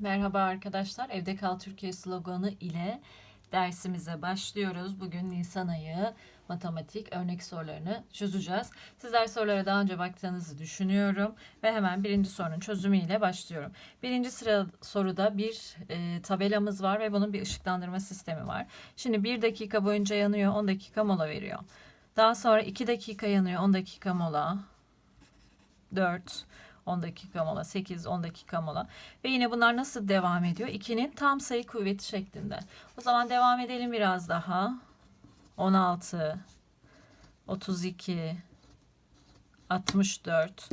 Merhaba arkadaşlar. Evde Kal Türkiye sloganı ile dersimize başlıyoruz. Bugün Nisan ayı matematik örnek sorularını çözeceğiz. Sizler sorulara daha önce baktığınızı düşünüyorum ve hemen birinci sorunun çözümüyle başlıyorum. Birinci sıra soruda bir e, tabelamız var ve bunun bir ışıklandırma sistemi var. Şimdi bir dakika boyunca yanıyor, 10 dakika mola veriyor. Daha sonra 2 dakika yanıyor, 10 dakika mola. 4, 10 dakika mola, 8, 10 dakika mola. Ve yine bunlar nasıl devam ediyor? 2'nin tam sayı kuvveti şeklinde. O zaman devam edelim biraz daha. 16, 32, 64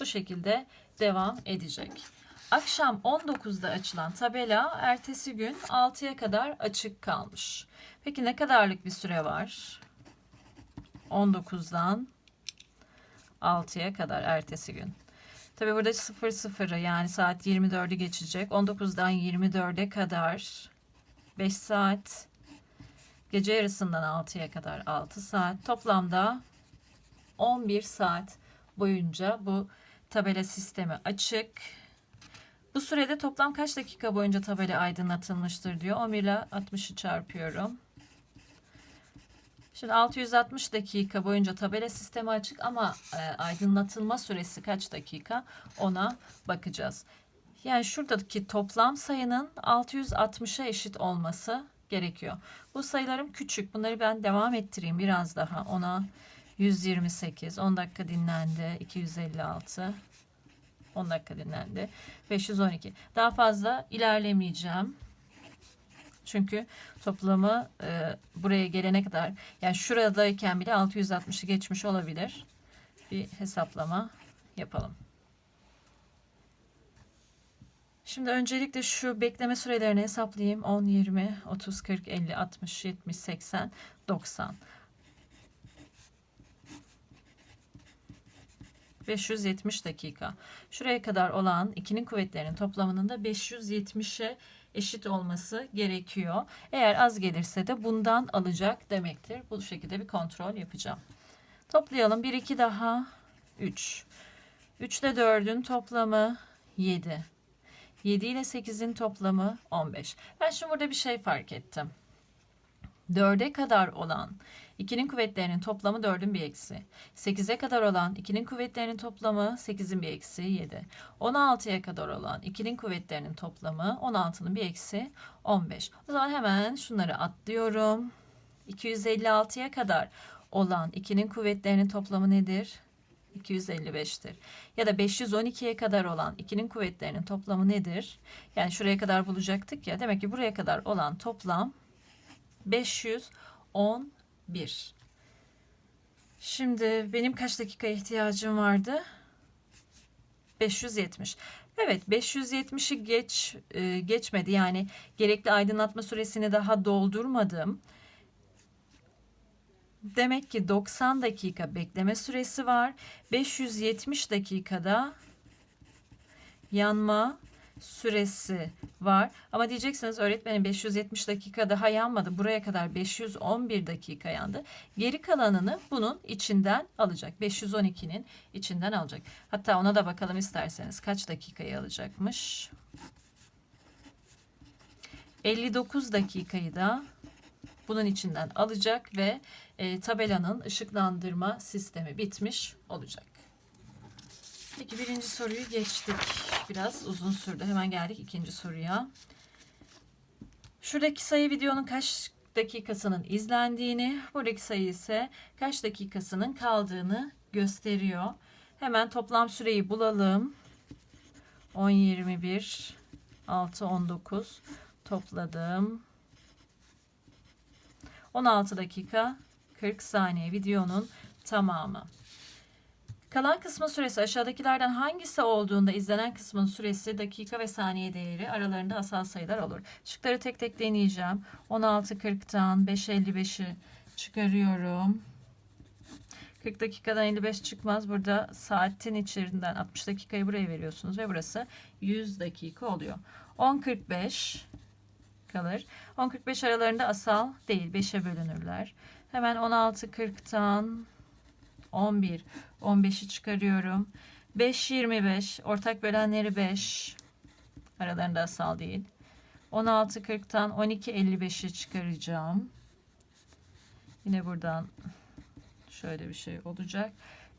bu şekilde devam edecek. Akşam 19'da açılan tabela ertesi gün 6'ya kadar açık kalmış. Peki ne kadarlık bir süre var? 19'dan 6'ya kadar ertesi gün. Tabi burada 0 0'ı yani saat 24'ü geçecek. 19'dan 24'e kadar 5 saat. Gece yarısından 6'ya kadar 6 saat. Toplamda 11 saat boyunca bu tabela sistemi açık. Bu sürede toplam kaç dakika boyunca tabela aydınlatılmıştır diyor. 11 ile 60'ı çarpıyorum. Şimdi 660 dakika boyunca tabela sistemi açık ama e, aydınlatılma süresi kaç dakika ona bakacağız. Yani şuradaki toplam sayının 660'a eşit olması gerekiyor. Bu sayılarım küçük. Bunları ben devam ettireyim biraz daha. Ona 128, 10 dakika dinlendi, 256, 10 dakika dinlendi, 512. Daha fazla ilerlemeyeceğim. Çünkü toplamı e, buraya gelene kadar yani şuradayken bile 660'ı geçmiş olabilir. Bir hesaplama yapalım. Şimdi öncelikle şu bekleme sürelerini hesaplayayım. 10, 20, 30, 40, 50, 60, 70, 80, 90. 570 dakika. Şuraya kadar olan ikinin kuvvetlerinin toplamının da 570'e eşit olması gerekiyor. Eğer az gelirse de bundan alacak demektir. Bu şekilde bir kontrol yapacağım. Toplayalım. 1, 2 daha 3. 3 ile 4'ün toplamı 7. 7 ile 8'in toplamı 15. Ben şimdi burada bir şey fark ettim. 4'e kadar olan 2'nin kuvvetlerinin toplamı 4'ün bir eksi. 8'e kadar olan 2'nin kuvvetlerinin toplamı 8'in bir eksi 7. 16'ya kadar olan 2'nin kuvvetlerinin toplamı 16'nın bir eksi 15. O zaman hemen şunları atlıyorum. 256'ya kadar olan 2'nin kuvvetlerinin toplamı nedir? 255'tir. Ya da 512'ye kadar olan 2'nin kuvvetlerinin toplamı nedir? Yani şuraya kadar bulacaktık ya. Demek ki buraya kadar olan toplam 511. Şimdi benim kaç dakika ihtiyacım vardı? 570. Evet 570'i geç e, geçmedi. Yani gerekli aydınlatma süresini daha doldurmadım. Demek ki 90 dakika bekleme süresi var. 570 dakikada yanma süresi var. Ama diyeceksiniz öğretmenim 570 dakika daha yanmadı. Buraya kadar 511 dakika yandı. Geri kalanını bunun içinden alacak. 512'nin içinden alacak. Hatta ona da bakalım isterseniz kaç dakikayı alacakmış. 59 dakikayı da bunun içinden alacak ve e, tabelanın ışıklandırma sistemi bitmiş olacak. Peki birinci soruyu geçtik. Biraz uzun sürdü. Hemen geldik ikinci soruya. Şuradaki sayı videonun kaç dakikasının izlendiğini, buradaki sayı ise kaç dakikasının kaldığını gösteriyor. Hemen toplam süreyi bulalım. 10, 21, 6, 19 topladım. 16 dakika 40 saniye videonun tamamı. Kalan kısmın süresi aşağıdakilerden hangisi olduğunda izlenen kısmın süresi dakika ve saniye değeri aralarında asal sayılar olur. Şıkları tek tek deneyeceğim. 16.40'tan 5.55'i çıkarıyorum. 40 dakikadan 55 çıkmaz. Burada saatin içerisinden 60 dakikayı buraya veriyorsunuz ve burası 100 dakika oluyor. 10.45 kalır. 10.45 aralarında asal değil. 5'e bölünürler. Hemen 16.40'tan 11, 15'i çıkarıyorum. 5, 25, ortak bölenleri 5, Aralarında asal değil. 16.40'tan 12.55'i çıkaracağım. Yine buradan şöyle bir şey olacak.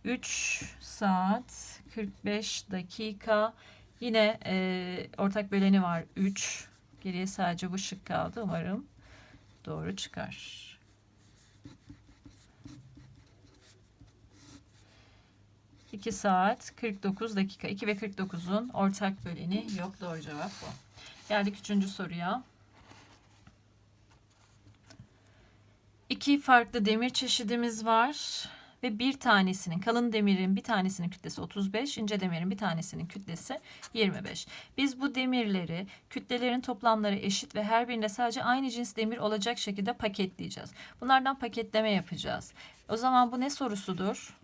3 saat 45 dakika. Yine e, ortak böleni var 3. Geriye sadece bu şık kaldı. Umarım doğru çıkar. İki saat 49 dakika. 2 ve 49'un ortak böleni yok. Doğru cevap bu. Geldik üçüncü soruya. İki farklı demir çeşidimiz var ve bir tanesinin kalın demirin bir tanesinin kütlesi 35, ince demirin bir tanesinin kütlesi 25. Biz bu demirleri kütlelerin toplamları eşit ve her birinde sadece aynı cins demir olacak şekilde paketleyeceğiz. Bunlardan paketleme yapacağız. O zaman bu ne sorusudur?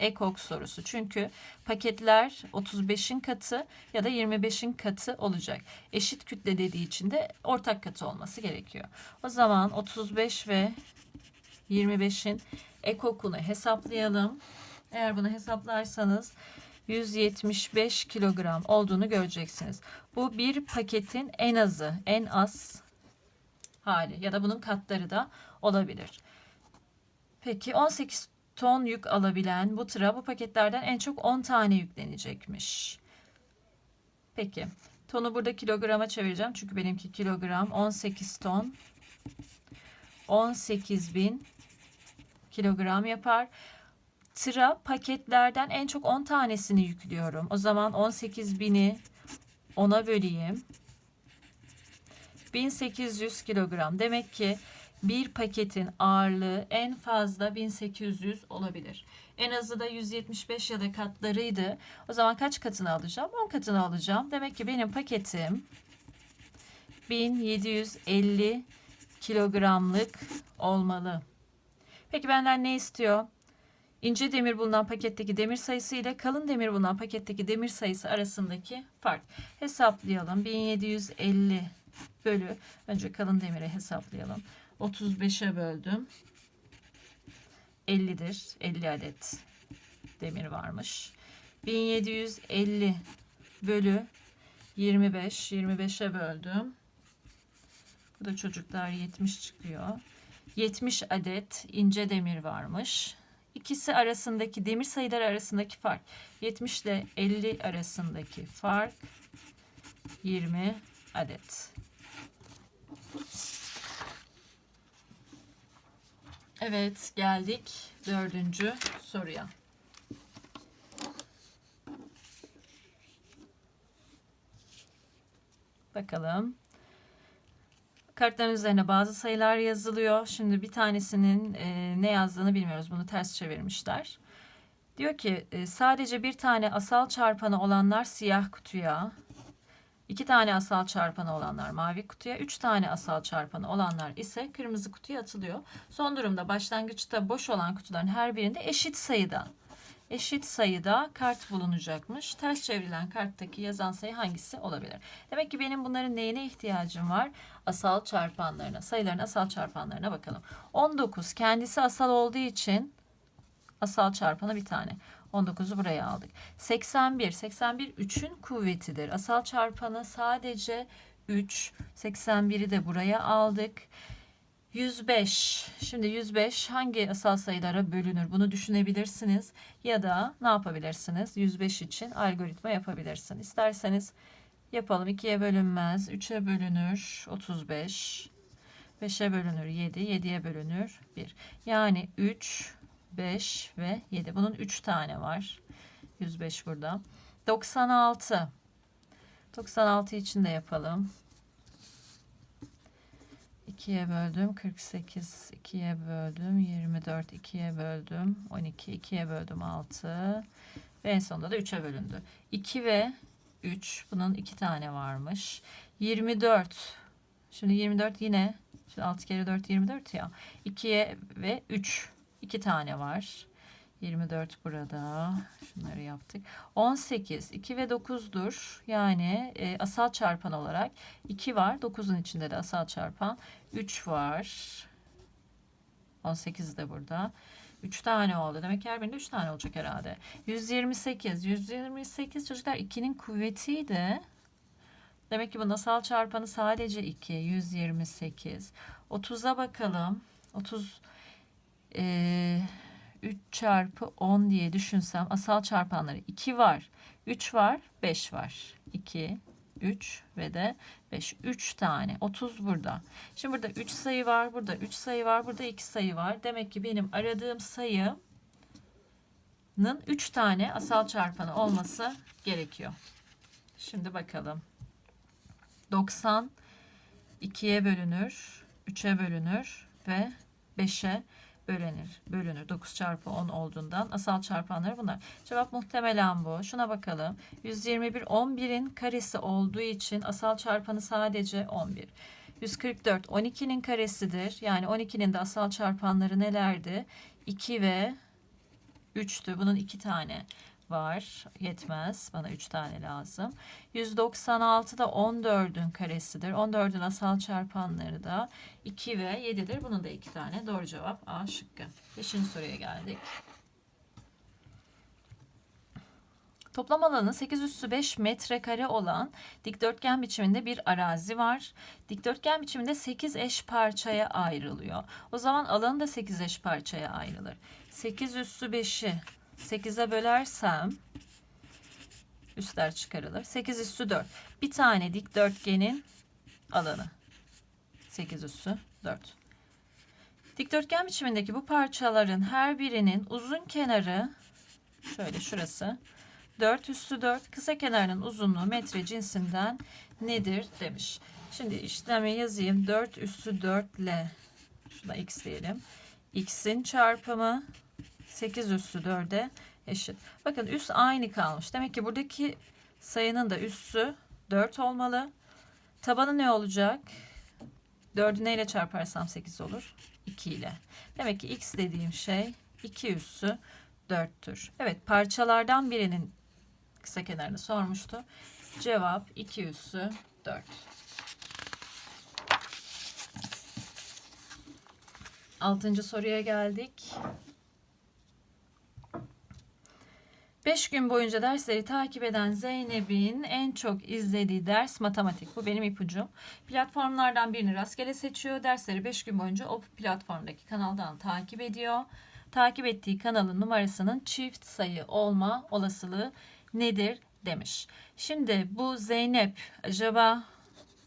EKOK sorusu. Çünkü paketler 35'in katı ya da 25'in katı olacak. Eşit kütle dediği için de ortak katı olması gerekiyor. O zaman 35 ve 25'in ekokunu hesaplayalım. Eğer bunu hesaplarsanız 175 kilogram olduğunu göreceksiniz. Bu bir paketin en azı, en az hali ya da bunun katları da olabilir. Peki 18 ton yük alabilen bu tıra bu paketlerden en çok 10 tane yüklenecekmiş. Peki tonu burada kilograma çevireceğim çünkü benimki kilogram 18 ton 18 bin kilogram yapar. Tıra paketlerden en çok 10 tanesini yüklüyorum. O zaman 18 bini 10'a böleyim. 1800 kilogram. Demek ki bir paketin ağırlığı en fazla 1800 olabilir. En azı da 175 ya da katlarıydı. O zaman kaç katını alacağım? 10 katını alacağım. Demek ki benim paketim 1750 kilogramlık olmalı. Peki benden ne istiyor? İnce demir bulunan paketteki demir sayısı ile kalın demir bulunan paketteki demir sayısı arasındaki fark. Hesaplayalım. 1750 bölü önce kalın demiri hesaplayalım. 35'e böldüm. 50'dir. 50 adet demir varmış. 1750 bölü 25. 25'e böldüm. Bu da çocuklar 70 çıkıyor. 70 adet ince demir varmış. İkisi arasındaki demir sayıları arasındaki fark 70 ile 50 arasındaki fark 20 adet. Evet geldik dördüncü soruya. Bakalım. Kartların üzerine bazı sayılar yazılıyor. Şimdi bir tanesinin e, ne yazdığını bilmiyoruz. Bunu ters çevirmişler. Diyor ki e, sadece bir tane asal çarpanı olanlar siyah kutuya, iki tane asal çarpanı olanlar mavi kutuya, üç tane asal çarpanı olanlar ise kırmızı kutuya atılıyor. Son durumda başlangıçta boş olan kutuların her birinde eşit sayıda eşit sayıda kart bulunacakmış. Ters çevrilen karttaki yazan sayı hangisi olabilir? Demek ki benim bunların neyine ihtiyacım var? Asal çarpanlarına, sayıların asal çarpanlarına bakalım. 19 kendisi asal olduğu için asal çarpanı bir tane. 19'u buraya aldık. 81, 81 3'ün kuvvetidir. Asal çarpanı sadece 3. 81'i de buraya aldık. 105. Şimdi 105 hangi asal sayılara bölünür? Bunu düşünebilirsiniz. Ya da ne yapabilirsiniz? 105 için algoritma yapabilirsiniz. İsterseniz yapalım. 2'ye bölünmez. 3'e bölünür. 35. 5'e bölünür 7. 7'ye bölünür 1. Yani 3, 5 ve 7. Bunun 3 tane var. 105 burada. 96. 96 için de yapalım. 2'ye böldüm. 48 2'ye böldüm. 24 2'ye böldüm. 12 2'ye böldüm. 6 ve en sonunda da 3'e bölündü. 2 ve 3 bunun 2 tane varmış. 24 şimdi 24 yine şimdi 6 kere 4 24 ya. 2'ye ve 3 2 tane var 24 burada. Şunları yaptık. 18. 2 ve 9'dur. Yani e, asal çarpan olarak 2 var. 9'un içinde de asal çarpan 3 var. 18 de burada. 3 tane oldu. Demek ki her birinde 3 tane olacak herhalde. 128. 128 çocuklar 2'nin kuvvetiydi. Demek ki bu asal çarpanı sadece 2. 128. 30'a bakalım. 30 eee 3 çarpı 10 diye düşünsem asal çarpanları 2 var, 3 var, 5 var. 2, 3 ve de 5. 3 tane. 30 burada. Şimdi burada 3 sayı var, burada 3 sayı var, burada 2 sayı var. Demek ki benim aradığım sayının 3 tane asal çarpanı olması gerekiyor. Şimdi bakalım. 90 2'ye bölünür, 3'e bölünür ve 5'e bölünür. Bölünür. 9 çarpı 10 olduğundan asal çarpanları bunlar. Cevap muhtemelen bu. Şuna bakalım. 121 11'in karesi olduğu için asal çarpanı sadece 11. 144 12'nin karesidir. Yani 12'nin de asal çarpanları nelerdi? 2 ve 3'tü. Bunun 2 tane var. Yetmez. Bana 3 tane lazım. 196 da 14'ün karesidir. 14'ün asal çarpanları da 2 ve 7'dir. Bunun da 2 tane. Doğru cevap A şıkkı. 5. soruya geldik. Toplam alanı 8 üssü 5 metrekare olan dikdörtgen biçiminde bir arazi var. Dikdörtgen biçiminde 8 eş parçaya ayrılıyor. O zaman alanı da 8 eş parçaya ayrılır. 8 üssü 5'i 8'e bölersem üstler çıkarılır. 8 üssü 4. Bir tane dikdörtgenin alanı. 8 üssü 4. Dikdörtgen biçimindeki bu parçaların her birinin uzun kenarı şöyle şurası 4 üssü 4 kısa kenarının uzunluğu metre cinsinden nedir demiş. Şimdi işlemi yazayım. 4 üssü 4 ile şuna x diyelim. x'in çarpımı 8 üssü 4'e eşit. Bakın üs aynı kalmış. Demek ki buradaki sayının da üssü 4 olmalı. Tabanı ne olacak? 4'ü neyle çarparsam 8 olur? 2 ile. Demek ki x dediğim şey 2 üssü 4'tür. Evet parçalardan birinin kısa kenarını sormuştu. Cevap 2 üssü 4. Altıncı soruya geldik. 5 gün boyunca dersleri takip eden Zeynep'in en çok izlediği ders matematik. Bu benim ipucum. Platformlardan birini rastgele seçiyor. Dersleri 5 gün boyunca o platformdaki kanaldan takip ediyor. Takip ettiği kanalın numarasının çift sayı olma olasılığı nedir demiş. Şimdi bu Zeynep acaba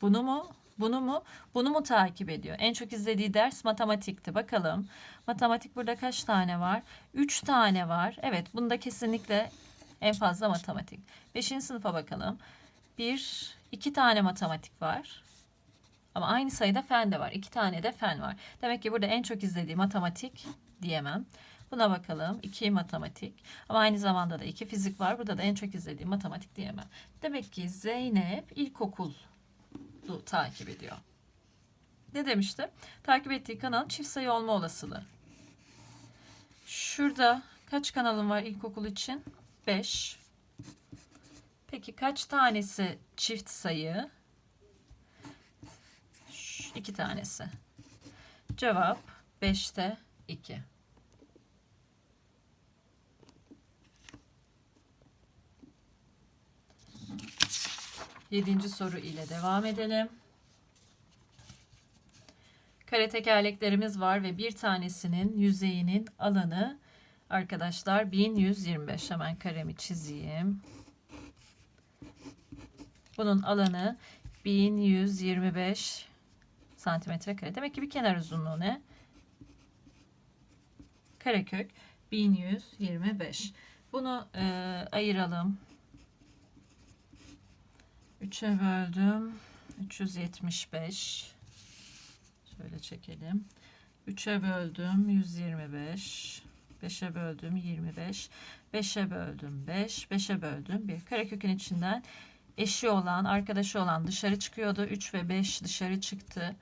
bunu mu bunu mu bunu mu takip ediyor? En çok izlediği ders matematikti. Bakalım. Matematik burada kaç tane var? 3 tane var. Evet bunda kesinlikle en fazla matematik. 5. sınıfa bakalım. 1 2 tane matematik var. Ama aynı sayıda fen de var. 2 tane de fen var. Demek ki burada en çok izlediği matematik diyemem. Buna bakalım. 2 matematik. Ama aynı zamanda da 2 fizik var. Burada da en çok izlediğim matematik diyemem. Demek ki Zeynep ilkokul takip ediyor. Ne demişti? Takip ettiği kanal çift sayı olma olasılığı. Şurada kaç kanalım var ilkokul için? 5. Peki kaç tanesi çift sayı? 2 tanesi. Cevap 5'te 2. Yedinci soru ile devam edelim. Kare tekerleklerimiz var ve bir tanesinin yüzeyinin alanı arkadaşlar 1125. Hemen karemi çizeyim. Bunun alanı 1125 santimetre kare. Demek ki bir kenar uzunluğu ne? Karekök 1125. Bunu e, ayıralım. 3'e böldüm. 375. Şöyle çekelim. 3'e böldüm 125. 5'e böldüm 25. 5'e böldüm 5. 5'e böldüm 1. Karekökün içinden eşi olan, arkadaşı olan dışarı çıkıyordu. 3 ve 5 dışarı çıktı.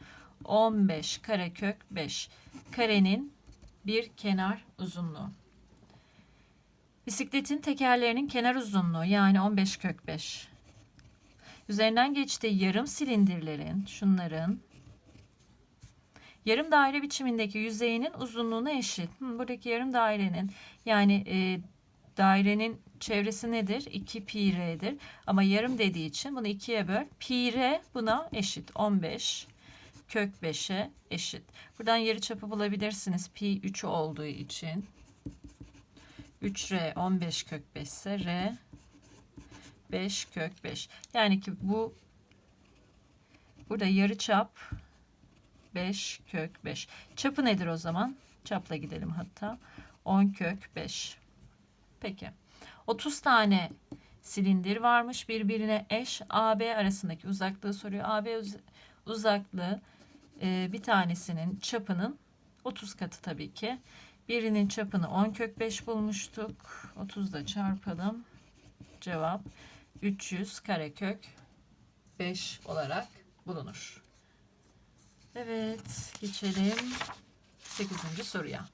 15 karekök 5. Karenin bir kenar uzunluğu. Bisikletin tekerlerinin kenar uzunluğu yani 15 kök 5. Üzerinden geçtiği yarım silindirlerin, şunların yarım daire biçimindeki yüzeyinin uzunluğuna eşit. Buradaki yarım dairenin yani e, dairenin çevresi nedir? 2 pi r'dir. Ama yarım dediği için bunu 2'ye böl. Pi r buna eşit. 15 kök 5'e eşit. Buradan yarıçapı bulabilirsiniz. Pi 3 olduğu için. 3r 15 kök 5 ise r 5 kök 5. Yani ki bu burada yarıçap 5 kök 5. Çapı nedir o zaman? Çapla gidelim hatta. 10 kök 5. Peki. 30 tane silindir varmış. Birbirine eş AB arasındaki uzaklığı soruyor. AB uz- uzaklığı e, bir tanesinin çapının 30 katı tabii ki. Birinin çapını 10 kök 5 bulmuştuk. 30 da çarpalım. Cevap 300 karekök 5 olarak bulunur. Evet, geçelim 8. soruya.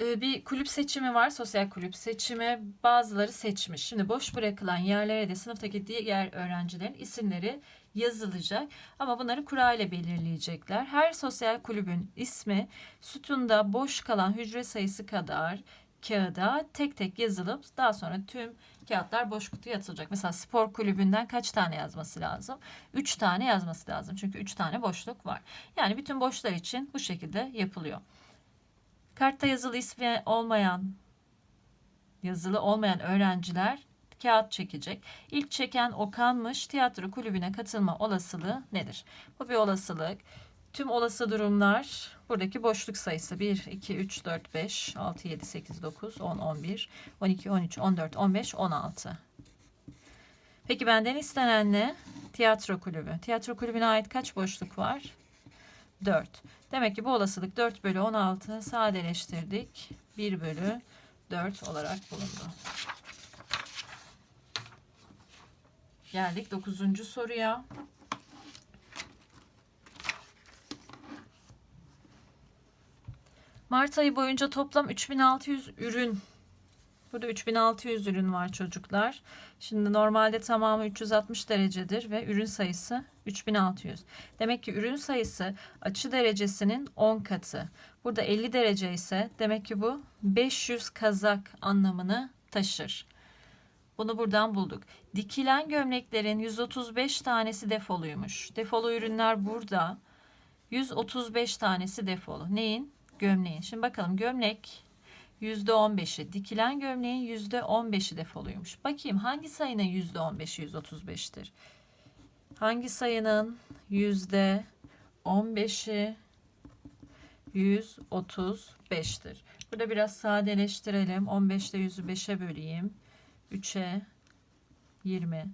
Ee, Bir kulüp seçimi var, sosyal kulüp seçimi. Bazıları seçmiş. Şimdi boş bırakılan yerlere de sınıftaki diğer öğrencilerin isimleri yazılacak. Ama bunları kura ile belirleyecekler. Her sosyal kulübün ismi sütunda boş kalan hücre sayısı kadar kağıda tek tek yazılıp daha sonra tüm kağıtlar boş kutuya atılacak. Mesela spor kulübünden kaç tane yazması lazım? 3 tane yazması lazım. Çünkü 3 tane boşluk var. Yani bütün boşlar için bu şekilde yapılıyor. Kartta yazılı ismi olmayan yazılı olmayan öğrenciler kağıt çekecek. İlk çeken Okan'mış. Tiyatro kulübüne katılma olasılığı nedir? Bu bir olasılık. Tüm olası durumlar buradaki boşluk sayısı 1, 2, 3, 4, 5, 6, 7, 8, 9, 10, 11, 12, 13, 14, 15, 16. Peki benden istenen ne? Tiyatro kulübü. Tiyatro kulübüne ait kaç boşluk var? 4. Demek ki bu olasılık 4 bölü 16 sadeleştirdik. 1 bölü 4 olarak bulundu. Geldik 9. soruya. Mart ayı boyunca toplam 3600 ürün. Burada 3600 ürün var çocuklar. Şimdi normalde tamamı 360 derecedir ve ürün sayısı 3600. Demek ki ürün sayısı açı derecesinin 10 katı. Burada 50 derece ise demek ki bu 500 kazak anlamını taşır. Bunu buradan bulduk. Dikilen gömleklerin 135 tanesi defoluymuş. Defolu ürünler burada. 135 tanesi defolu. Neyin? Gömleğin. Şimdi bakalım gömlek %15'i. Dikilen gömleğin %15'i defoluymuş. Bakayım hangi sayının %15'i 135'tir? Hangi sayının %15'i 135'tir? Burada biraz sadeleştirelim. 15'te 100'ü 5'e böleyim. 3'e 20.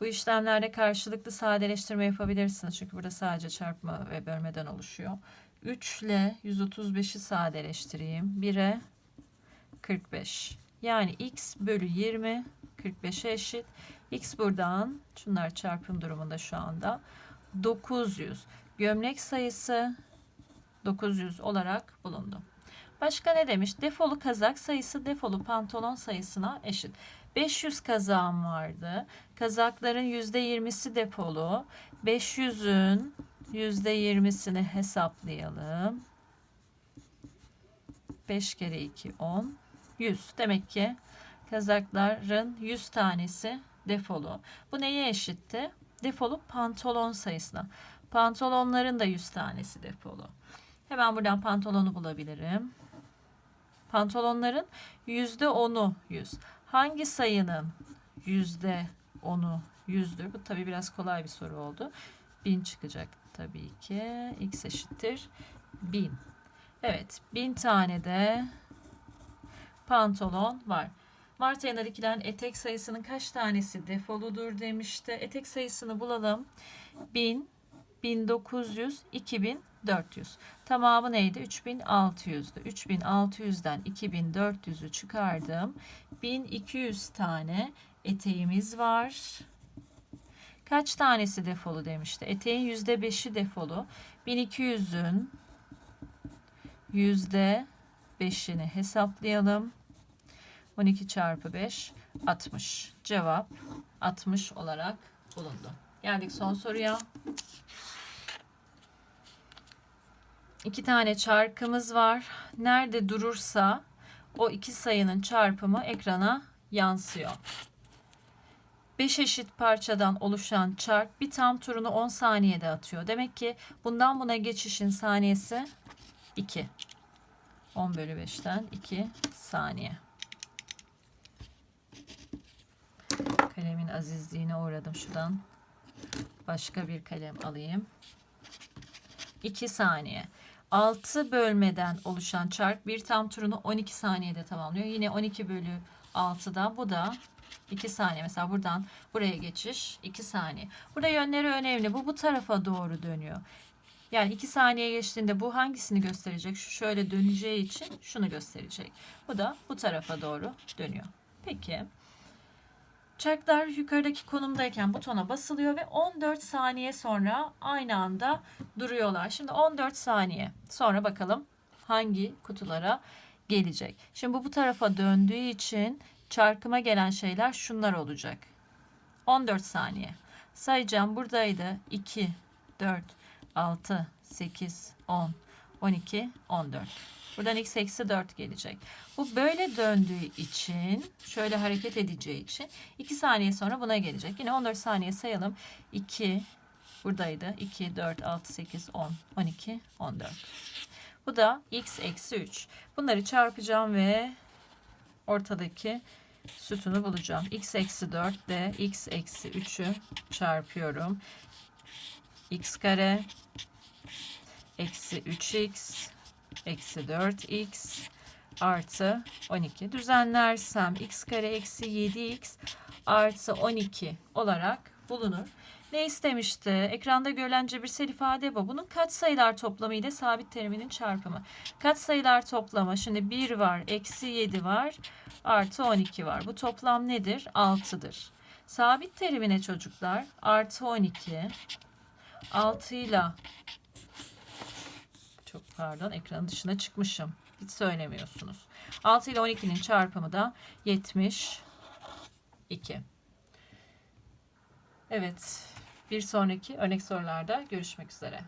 Bu işlemlerde karşılıklı sadeleştirme yapabilirsiniz. Çünkü burada sadece çarpma ve bölmeden oluşuyor. 3 ile 135'i sadeleştireyim. 1'e 45. Yani x bölü 20 45'e eşit. x buradan şunlar çarpım durumunda şu anda 900. Gömlek sayısı 900 olarak bulundu. Başka ne demiş? Defolu kazak sayısı defolu pantolon sayısına eşit. 500 kazağım vardı. Kazakların %20'si defolu. 500'ün %20'sini hesaplayalım. 5 kere 2 10. 100. Demek ki kazakların 100 tanesi defolu. Bu neye eşitti? Defolu pantolon sayısına. Pantolonların da 100 tanesi defolu. Hemen buradan pantolonu bulabilirim. Pantolonların %10'u 100. Hangi sayının %10'u 100'dür? Bu tabii biraz kolay bir soru oldu. 1000 çıkacak tabii ki. X eşittir 1000. Evet 1000 tane de pantolon var. Mart ayında dikilen etek sayısının kaç tanesi defoludur demişti. Etek sayısını bulalım. 1000, 1900, 2400. Tamamı neydi? 3600'dü. 3600'den 2400'ü çıkardım. 1200 tane eteğimiz var. Kaç tanesi defolu demişti. Eteğin %5'i defolu. 1200'ün %5'ini hesaplayalım. 12 çarpı 5 60. Cevap 60 olarak bulundu. Geldik son soruya. İki tane çarkımız var. Nerede durursa o iki sayının çarpımı ekrana yansıyor. 5 eşit parçadan oluşan çark bir tam turunu 10 saniyede atıyor. Demek ki bundan buna geçişin saniyesi 2. 10 bölü 5'ten 2 saniye. Kalemin azizliğine uğradım şuradan. Başka bir kalem alayım. 2 saniye. 6 bölmeden oluşan çark bir tam turunu 12 saniyede tamamlıyor. Yine 12 bölü 6'da bu da 2 saniye. Mesela buradan buraya geçiş 2 saniye. Burada yönleri önemli. Bu bu tarafa doğru dönüyor. Yani 2 saniye geçtiğinde bu hangisini gösterecek? Şu şöyle döneceği için şunu gösterecek. Bu da bu tarafa doğru dönüyor. Peki. Çarklar yukarıdaki konumdayken butona basılıyor ve 14 saniye sonra aynı anda duruyorlar. Şimdi 14 saniye sonra bakalım hangi kutulara gelecek. Şimdi bu bu tarafa döndüğü için çarkıma gelen şeyler şunlar olacak. 14 saniye. Sayacağım buradaydı. 2, 4, 6, 8, 10, 12, 14. Buradan x eksi 4 gelecek. Bu böyle döndüğü için şöyle hareket edeceği için 2 saniye sonra buna gelecek. Yine 14 saniye sayalım. 2 buradaydı. 2, 4, 6, 8, 10, 12, 14. Bu da x eksi 3. Bunları çarpacağım ve ortadaki sütunu bulacağım. x eksi 4 ile x eksi 3'ü çarpıyorum. x kare eksi 3x eksi 4x artı 12. Düzenlersem x kare eksi 7x artı 12 olarak bulunur. Ne istemişti? Ekranda görülen cebirsel ifade bu. Bunun katsayılar toplamı ile sabit teriminin çarpımı. Katsayılar toplamı şimdi 1 var, eksi 7 var, artı 12 var. Bu toplam nedir? 6'dır. Sabit terimine çocuklar artı 12 6 ile çok pardon ekranın dışına çıkmışım. Hiç söylemiyorsunuz. 6 ile 12'nin çarpımı da 72. Evet. Bir sonraki örnek sorularda görüşmek üzere.